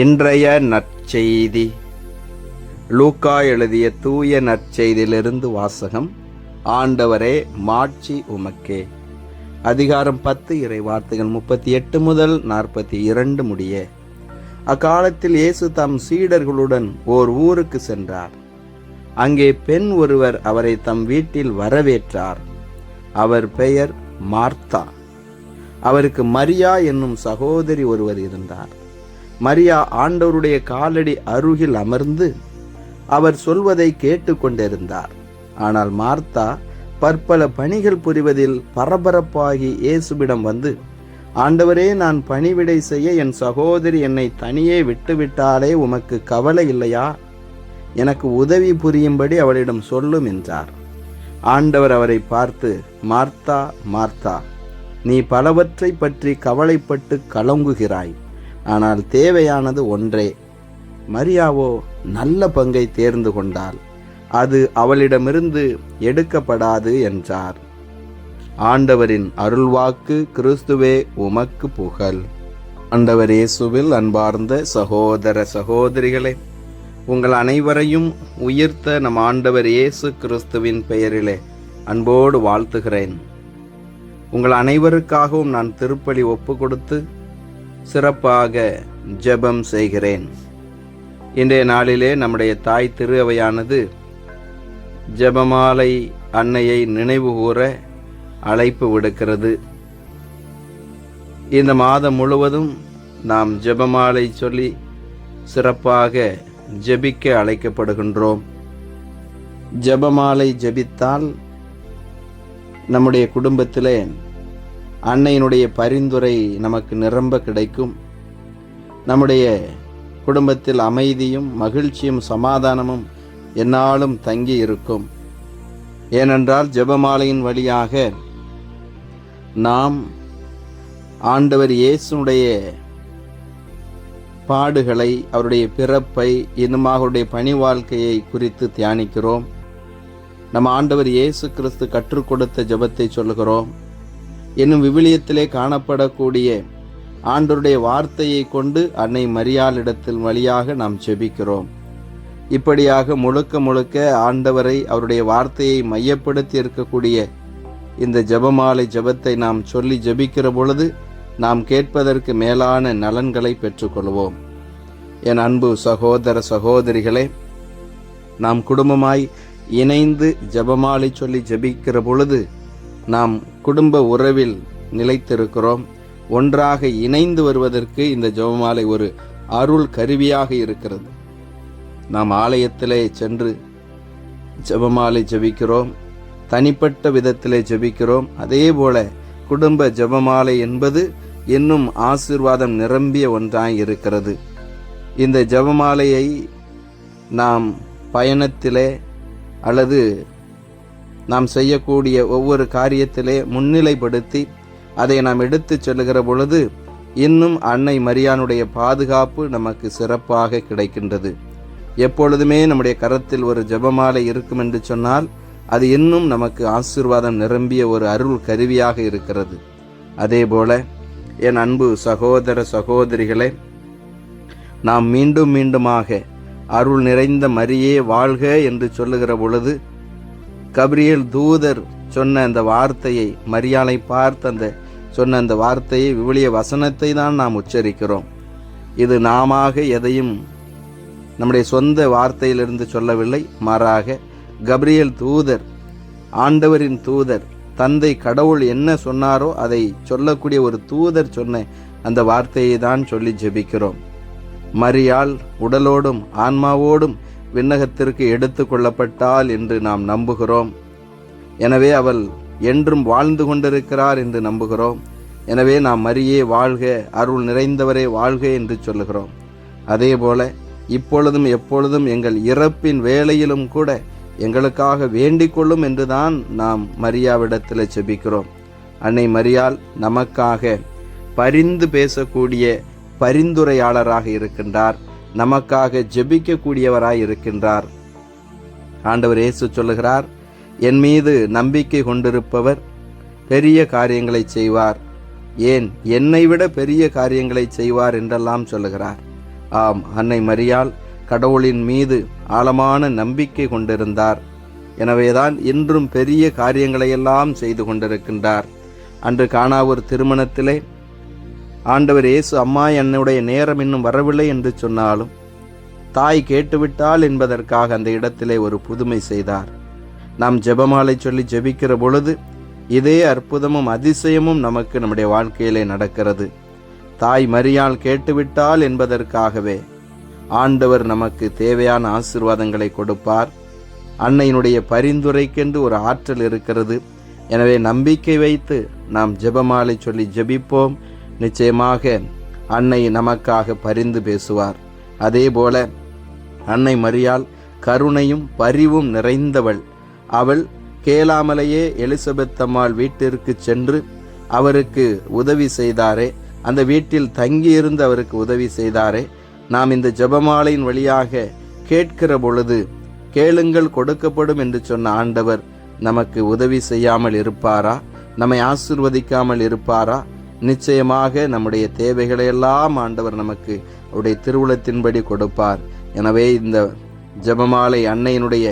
இன்றைய நற்செய்தி. லூக்கா எழுதிய தூய நற்செய்தியிலிருந்து வாசகம் ஆண்டவரே மாட்சி உமக்கே. அதிகாரம் பத்து இறை வார்த்தைகள் முப்பத்தி எட்டு முதல் நாற்பத்தி இரண்டு முடிய. அக்காலத்தில் இயேசு தம் சீடர்களுடன் ஓர் ஊருக்கு சென்றார். அங்கே பெண் ஒருவர் அவரை தம் வீட்டில் வரவேற்றார். அவர் பெயர் மார்த்தா. அவருக்கு மரியா என்னும் சகோதரி ஒருவர் இருந்தார். மரியா ஆண்டவருடைய காலடி அருகில் அமர்ந்து அவர் சொல்வதை கேட்டுக்கொண்டிருந்தார். ஆனால் மார்த்தா பற்பல பணிகள் புரிவதில் பரபரப்பாகி இயேசுவிடம் வந்து ஆண்டவரே நான் பணிவிடை செய்ய என் சகோதரி என்னை தனியே விட்டுவிட்டாலே உமக்கு கவலை இல்லையா? எனக்கு உதவி புரியும்படி அவளிடம் சொல்லும் என்றார். ஆண்டவர் அவரை பார்த்து மார்த்தா மார்த்தா நீ பலவற்றை பற்றி கவலைப்பட்டு கலங்குகிறாய். ஆனால் தேவையானது ஒன்றே. மரியாவோ நல்ல பங்கை தேர்ந்து கொண்டாள். அது அவளிடமிருந்து எடுக்கப்படாது என்றார். ஆண்டவரின் அருள்வாக்கு கிறிஸ்துவே உமக்கு புகழ். ஆண்டவர் இயேசுவில் அன்பார்ந்த சகோதர சகோதரிகளே உங்கள் அனைவரையும் உயிர்த்த நம் ஆண்டவர் இயேசு கிறிஸ்துவின் பெயரிலே அன்போடு வாழ்த்துகிறேன். உங்கள் அனைவருக்காகவும் நான் திருப்பலி ஒப்பு கொடுத்து சிறப்பாக ஜெபம் செய்கிறேன். இன்றைய நாளிலே நம்முடைய தாய் திரு அவையானது ஜெபமாலை அன்னையை நினைவுகூர அழைப்பு விடுக்கிறது. இந்த மாதம் முழுவதும் நாம் ஜெபமாலை சொல்லி சிறப்பாக ஜெபிக்க அழைக்கப்படுகின்றோம். ஜெபமாலை ஜெபித்தால் நம்முடைய குடும்பத்திலே அன்னையினுடைய பரிந்துரை நமக்கு நிரம்ப கிடைக்கும். நம்முடைய குடும்பத்தில் அமைதியும் மகிழ்ச்சியும் சமாதானமும் என்னாலும் தங்கி இருக்கும். ஏனென்றால் ஜெபமாலையின் வழியாக நாம் ஆண்டவர் இயேசுனுடைய பாடுகளை அவருடைய பிறப்பை இன்னுமாக அவருடைய பணி வாழ்க்கையை குறித்து தியானிக்கிறோம். நம்ம ஆண்டவர் இயேசு கிறிஸ்து கற்றுக் கொடுத்த ஜெபத்தை சொல்லுகிறோம். என்னும் விவிலியத்திலே காணப்படக்கூடிய ஆண்டருடைய வார்த்தையை கொண்டு அன்னை மரியாளிடத்தில் வழியாக நாம் ஜெபிக்கிறோம் இப்படியாக முழுக்க முழுக்க ஆண்டவரை அவருடைய வார்த்தையை மையப்படுத்தி இருக்கக்கூடிய இந்த ஜெபமாலை ஜெபத்தை நாம் சொல்லி ஜெபிக்கிற பொழுது நாம் கேட்பதற்கு மேலான நலன்களை பெற்றுக்கொள்வோம். என் அன்பு சகோதர சகோதரிகளே நாம் குடும்பமாய் இணைந்து ஜெபமாலை சொல்லி ஜெபிக்கிற பொழுது நாம் குடும்ப உறவில் நிலைத்திருக்கிறோம். ஒன்றாக இணைந்து வருவதற்கு இந்த ஜெபமாலை ஒரு அருள் கருவியாக இருக்கிறது. நாம் ஆலயத்திலே சென்று ஜெபமாலை ஜெபிக்கிறோம். தனிப்பட்ட விதத்திலே ஜெபிக்கிறோம். அதே போல குடும்ப ஜெபமாலை என்பது இன்னும் ஆசீர்வாதம் நிரம்பிய ஒன்றாய் இருக்கிறது. இந்த ஜெபமாலையை நாம் பயணத்திலே அல்லது நாம் செய்யக்கூடிய ஒவ்வொரு காரியத்திலே முன்னிலைப்படுத்தி அதை நாம் எடுத்துச் செல்லுகிற பொழுது இன்னும் அன்னை மரியானுடைய பாதுகாப்பு நமக்கு சிறப்பாக கிடைக்கின்றது. எப்பொழுதுமே நம்முடைய கரத்தில் ஒரு ஜெபமாலை இருக்கும் என்று சொன்னால் அது இன்னும் நமக்கு ஆசீர்வாதம் நிரம்பிய ஒரு அருள் கருவியாக இருக்கிறது. அதேபோல என் அன்பு சகோதர சகோதரிகளே நாம் மீண்டும் மீண்டுமாக அருள் நிறைந்த மரியே வாழ்க என்று சொல்லுகிற பொழுது கபிரியல் தூதர் சொன்ன அந்த வார்த்தையை மரியாளை பார்த்து அந்த சொன்ன அந்த வார்த்தையை விவிலிய வசனத்தை தான் நாம் உச்சரிக்கிறோம். இது நாமாக எதையும் நம்முடைய சொந்த வார்த்தையிலிருந்து சொல்லவில்லை. மாறாக கபிரியல் தூதர் ஆண்டவரின் தூதர் தந்தை கடவுள் என்ன சொன்னாரோ அதை சொல்லக்கூடிய ஒரு தூதர் சொன்ன அந்த வார்த்தையை தான் சொல்லி ஜெபிக்கிறோம். மரியாள் உடலோடும் ஆன்மாவோடும் விண்ணகத்திற்கு எடுத்து கொள்ளப்பட்டாள் என்று நாம் நம்புகிறோம். எனவே அவள் என்றும் வாழ்ந்து கொண்டிருக்கிறார் என்று நம்புகிறோம். எனவே நாம் மரியே வாழ்க அருள் நிறைந்தவரே வாழ்க என்று சொல்லுகிறோம். அதே போல இப்பொழுதும் எப்பொழுதும் எங்கள் இறப்பின் வேளையிலும் கூட எங்களுக்காக வேண்டிக் கொள்ளும் என்றுதான் நாம் மரியாவிடத்தில் செபிக்கிறோம். அன்னை மரியால் நமக்காக பரிந்து பேசக்கூடிய பரிந்துரையாளராக இருக்கின்றார். நமக்காக ஜெபிக்கக்கூடியவராய் இருக்கின்றார் ஆண்டவர் இயேசு சொல்லுகிறார் என் மீது நம்பிக்கை கொண்டிருப்பவர் பெரிய காரியங்களை செய்வார். ஏன்? என்னை விட பெரிய காரியங்களை செய்வார் என்றெல்லாம் சொல்லுகிறார். ஆம் அன்னை மரியால் கடவுளின் மீது ஆழமான நம்பிக்கை கொண்டிருந்தார். எனவேதான் இன்றும் பெரிய காரியங்களையெல்லாம் செய்து கொண்டிருக்கின்றார். அன்று காணா ஒரு திருமணத்திலே ஆண்டவர் இயேசு அம்மா என்னுடைய நேரம் இன்னும் வரவில்லை என்று சொன்னாலும் தாய் கேட்டுவிட்டால் என்பதற்காக அந்த இடத்திலே ஒரு புதுமை செய்தார். நாம் ஜெபமாலை சொல்லி ஜெபிக்கிற பொழுது இதே அற்புதமும் அதிசயமும் நமக்கு நம்முடைய வாழ்க்கையிலே நடக்கிறது. தாய் மரியாள் கேட்டுவிட்டால் என்பதற்காகவே ஆண்டவர் நமக்கு தேவையான ஆசிர்வாதங்களை கொடுப்பார். அன்னையினுடைய பரிந்துரைக்கென்று ஒரு ஆற்றல் இருக்கிறது. எனவே நம்பிக்கை வைத்து நாம் ஜெபமாலை சொல்லி ஜெபிப்போம். நிச்சயமாக அன்னை நமக்காக பரிந்து பேசுவார். அதே போல அன்னை மரியாள் கருணையும் பரிவும் நிறைந்தவள். அவள் கேளாமலேயே எலிசபெத் அம்மாள் வீட்டிற்கு சென்று அவருக்கு உதவி செய்தாரே. அந்த வீட்டில் தங்கியிருந்து அவருக்கு உதவி செய்தாரே. நாம் இந்த ஜெபமாலையின் வழியாக கேட்கிற பொழுது கேளுங்கள் கொடுக்கப்படும் என்று சொன்ன ஆண்டவர் நமக்கு உதவி செய்யாமல் இருப்பாரா? நம்மை ஆசிர்வதிக்காமல் இருப்பாரா? நிச்சயமாக நம்முடைய தேவைகளை எல்லாம் ஆண்டவர் நமக்கு அவருடைய திருவுளத்தின்படி கொடுப்பார். எனவே இந்த ஜெபமாலை அன்னையினுடைய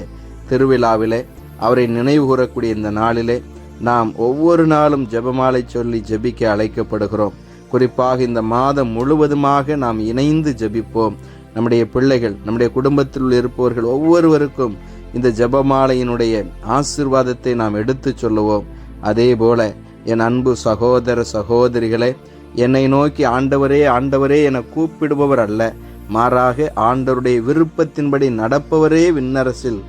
திருவிழாவிலே அவரை நினைவு கூறக்கூடிய இந்த நாளிலே நாம் ஒவ்வொரு நாளும் ஜெபமாலை சொல்லி ஜெபிக்க அழைக்கப்படுகிறோம். குறிப்பாக இந்த மாதம் முழுவதுமாக நாம் இணைந்து ஜெபிப்போம். நம்முடைய பிள்ளைகள் நம்முடைய குடும்பத்தில் இருப்பவர்கள் ஒவ்வொருவருக்கும் இந்த ஜபமாலையினுடைய ஆசிர்வாதத்தை நாம் எடுத்துச் சொல்லுவோம். அதே போல என் அன்பு சகோதர சகோதரிகளே என்னை நோக்கி ஆண்டவரே ஆண்டவரே என கூப்பிடுபவர் அல்ல. மாறாக ஆண்டவருடைய விருப்பத்தின்படி நடப்பவரே விண்ணரசில்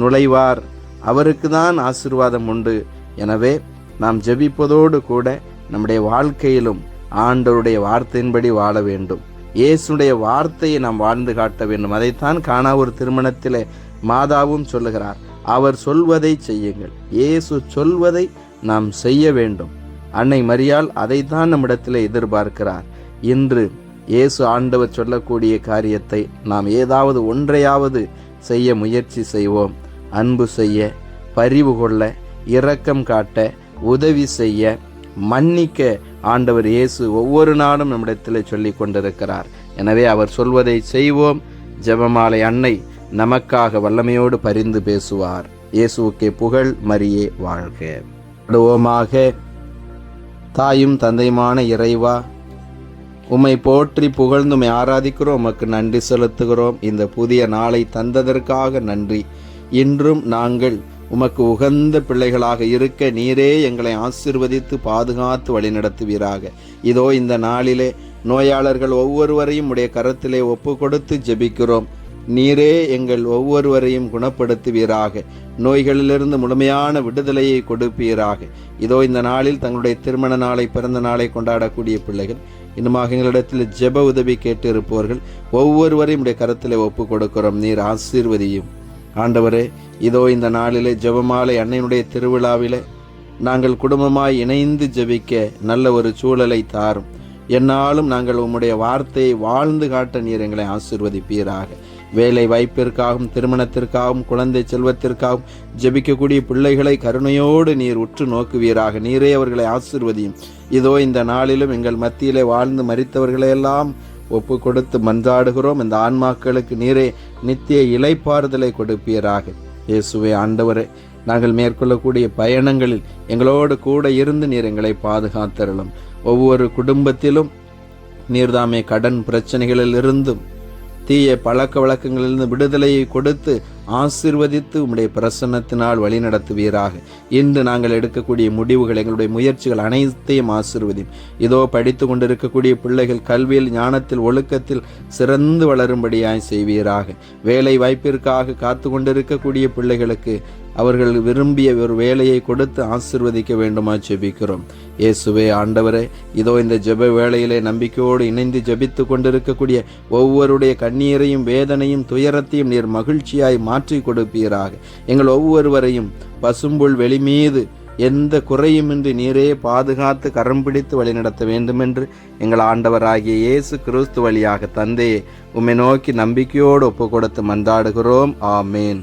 நுழைவார். அவருக்கு தான் ஆசிர்வாதம் உண்டு. எனவே நாம் ஜெபிப்பதோடு கூட நம்முடைய வாழ்க்கையிலும் ஆண்டவருடைய வார்த்தையின்படி வாழ வேண்டும். இயேசுடைய வார்த்தையை நாம் வாழ்ந்து காட்ட வேண்டும். அதைத்தான் காணா ஒரு திருமணத்திலே மாதாவும் சொல்லுகிறார். அவர் சொல்வதை செய்யுங்கள். இயேசு சொல்வதை நாம் செய்ய வேண்டும். அன்னை மரியால் அதைத்தான் நம்மிடத்தில் எதிர்பார்க்கிறார். இன்று இயேசு ஆண்டவர் சொல்லக்கூடிய காரியத்தை நாம் ஏதாவது ஒன்றையாவது செய்ய முயற்சி செய்வோம். அன்பு செய்ய பரிவு கொள்ள இரக்கம் காட்ட உதவி செய்ய மன்னிக்க ஆண்டவர் இயேசு ஒவ்வொரு நாளும் நம்மிடத்தில் சொல்லிக் கொண்டிருக்கிறார். எனவே அவர் சொல்வதை செய்வோம். ஜெபமாலை அன்னை நமக்காக வல்லமையோடு பரிந்து பேசுவார். இயேசுக்கே புகழ் மரியே வாழ்க. அடுவோமாக தாயும் தந்தையுமான இறைவா உம்மை போற்றி புகழ்ந்து உம்மை ஆராதிக்கிறோம் உமக்கு நன்றி செலுத்துகிறோம். இந்த புதிய நாளை தந்ததற்காக நன்றி. இன்றும் நாங்கள் உமக்கு உகந்த பிள்ளைகளாக இருக்க நீரே எங்களை ஆசிர்வதித்து பாதுகாத்து வழிநடத்துவீராக. இதோ இந்த நாளிலே நோயாளர்கள் ஒவ்வொருவரையும் உடைய கரத்திலே ஒப்பு கொடுத்து ஜெபிக்கிறோம். நீரே எங்கள் ஒவ்வொருவரையும் குணப்படுத்துவீராக. நோய்களிலிருந்து முழுமையான விடுதலையை கொடுப்பீராக. இதோ இந்த நாளில் தங்களுடைய திருமண நாளை பிறந்த நாளை கொண்டாடக்கூடிய பிள்ளைகள் இன்னுமாக எங்களிடத்தில் ஜெப உதவி கேட்டு இருப்பவர்கள் ஒவ்வொருவரையும் உடைய கரத்திலே ஒப்பு கொடுக்கிறோம். நீர் ஆசீர்வதியும். ஆண்டவரே இதோ இந்த நாளிலே ஜெபமாலை அன்னையினுடைய திருவிழாவிலே நாங்கள் குடும்பமாய் இணைந்து ஜெபிக்க நல்ல ஒரு சூழலை தாரும். என்னாலும் நாங்கள் உம்முடைய வார்த்தையை வாழ்ந்து காட்ட நீர் எங்களை ஆசிர்வதிப்பீராக. வேலை வாய்ப்பிற்காகவும் திருமணத்திற்காகவும் குழந்தை செல்வத்திற்காகவும் ஜெபிக்கக்கூடிய பிள்ளைகளை கருணையோடு நீர் உற்று நோக்குவீராக. நீரே அவர்களை ஆசிர்வதியும். இதோ இந்த நாளிலும் எங்கள் மத்தியிலே வாழ்ந்து மறித்தவர்களையெல்லாம் ஒப்பு கொடுத்து மன்றாடுகிறோம். இந்த ஆன்மாக்களுக்கு நீரே நித்திய இலைப்பாறுதலை கொடுப்பீராக. இயேசுவே ஆண்டவரே நாங்கள் மேற்கொள்ளக்கூடிய பயணங்களில் எங்களோடு கூட இருந்து நீர் எங்களை பாதுகாத்தருளும். ஒவ்வொரு குடும்பத்திலும் நீர்தாமே கடன் பிரச்சனைகளில் இருந்தும் தீய பழக்க வழக்கங்களிலிருந்து விடுதலையை கொடுத்து ஆசிர்வதித்து உம்முடைய பிரசன்னத்தினால் வழிநடத்துவீராக இன்று நாங்கள் எடுக்கக்கூடிய முடிவுகள் எங்களுடைய முயற்சிகள் அனைத்தையும் ஆசிர்வதி இதோ படித்து கொண்டிருக்கக்கூடிய பிள்ளைகள் கல்வியில் ஞானத்தில் ஒழுக்கத்தில் சிறந்து வளரும்படியாய் செய்வீராக. வேலை வாய்ப்பிற்காக காத்து கொண்டிருக்கக்கூடிய பிள்ளைகளுக்கு அவர்கள் விரும்பிய ஒரு வேலையை கொடுத்து ஆசிர்வதிக்க வேண்டுமா ஜெபிக்கிறோம். இயேசுவே ஆண்டவரே இதோ இந்த ஜெப வேளையிலே நம்பிக்கையோடு இணைந்து ஜெபித்து கொண்டிருக்கக்கூடிய ஒவ்வொருடைய கண்ணீரையும் வேதனையும் துயரத்தையும் நீர் மகிழ்ச்சியாய் மாற்றி கொடுப்பீராக. எங்கள் ஒவ்வொருவரையும் பசும்புல் வெளிமீது எந்த குறையுமின்றி நீரே பாதுகாத்து கரம் பிடித்து வழிநடத்த வேண்டுமென்று எங்கள் ஆண்டவராகிய இயேசு கிறிஸ்து வழியாக தந்தையே உம்மை நோக்கி நம்பிக்கையோடு ஒப்பு கொடுத்து மன்றாடுகிறோம். ஆமேன்.